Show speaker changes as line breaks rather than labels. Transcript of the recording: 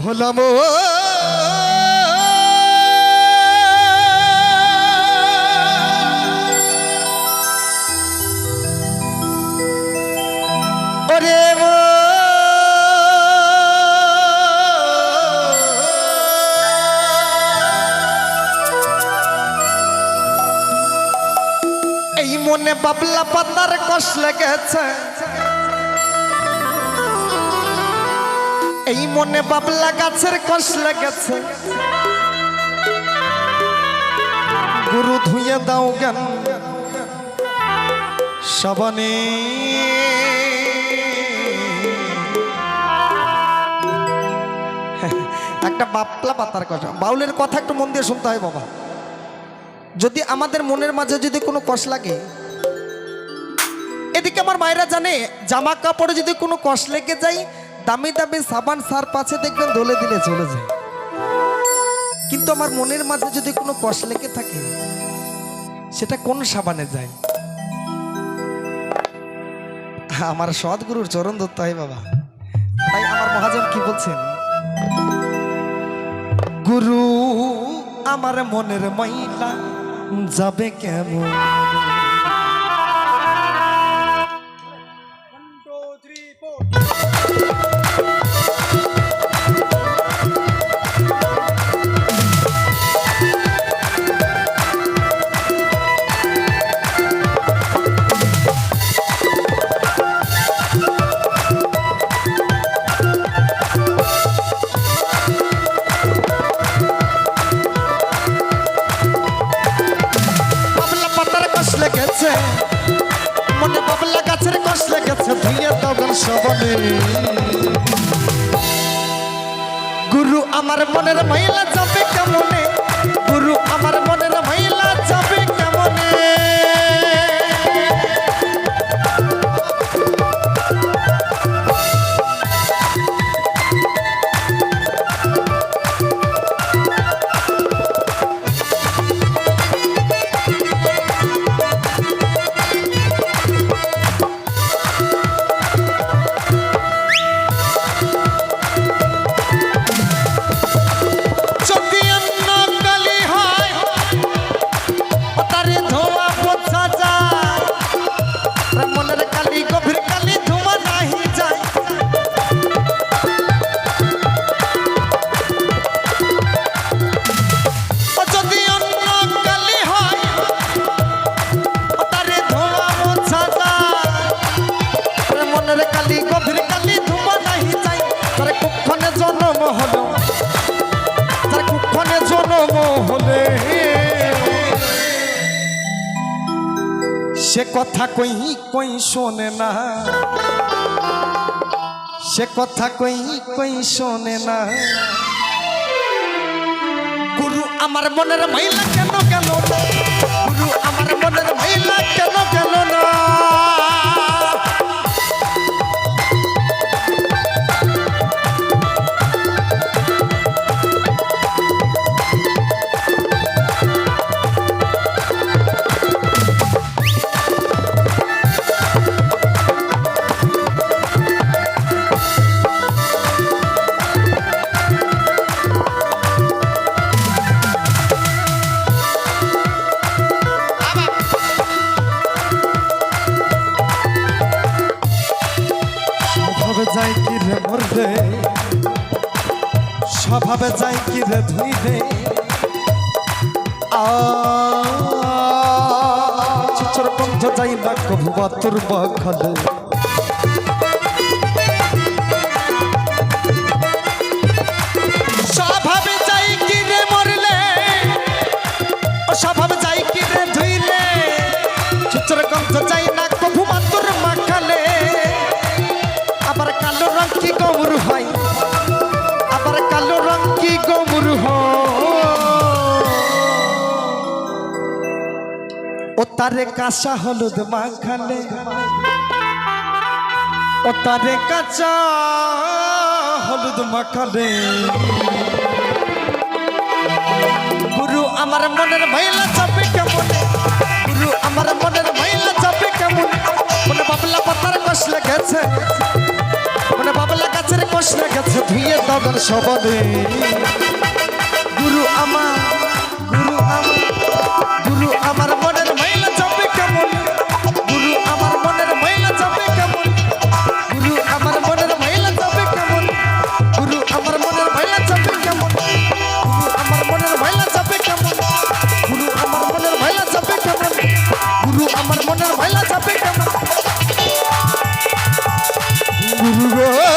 ভোলাম। বাবলা পাতার কষ লেগেছে। এই মনে বাবলা গাছের কষ লেগেছে। গুরু ধুয়ে দাও জ্ঞান। সবনে একটা বাপলা পাতার কথা বাউলের কথা একটু মন দিয়ে শুনতে হয় বাবা। যদি আমাদের মনের মাঝে যদি কোনো কষ লাগে, এদিকে আমার মায়েরা জানে, জামা কাপড়ে যদি কোনো কষ লেগে যায় দামি দামি সাবান সার পাছে দেখবেন দোলে দিলে চলে যায়। কিন্তু আমার মনের মাঝে যদি কোনো কষ লেগে থাকে, সেটা কোন সাবানে যায়? আমার সৎগুরুর চরণ ধরতে হয় বাবা। তাই আমার মহাজন কি বলছেন? গুরু, আমার মনের মহিলা যাবে কেমন? লেগেছে। মনে বাবলা গাছের কষ লেগেছে ধুইয়ে তখন সবনে গুরু আমার মনের মহিলা যাবে কেমনে? গুরু আমার মনের সে কথা কই কই শোনে না। সে কথা কই কই শোনে না। গুরু, আমার মনের মহিলা কেন কেন গুরু, আমার মনের মহিলা কেন স্বভাবে যাই কি রে ধুইবে চিচর বন্ধ যাই না কভু বাতুর বখলে। স্বভাবে যাই কি রে মরলে স্বভাবে যাই কি রে ধুইলে। যাই তারে কাঁচা হলুদ মাখালে ও তারে কাঁচা হলুদ মাখালে গুরু আমার মনের মহিলা যাবে কেমনে? গুরু আমার মনের মহিলা যাবে কেমন? মনে বাবলা পাতার কষ লেগেছে মনে বাবলা গাছ কাছের কষলে গেছে, ধুয়ে দাবেন সবানে। গুরু আমার গুরু গো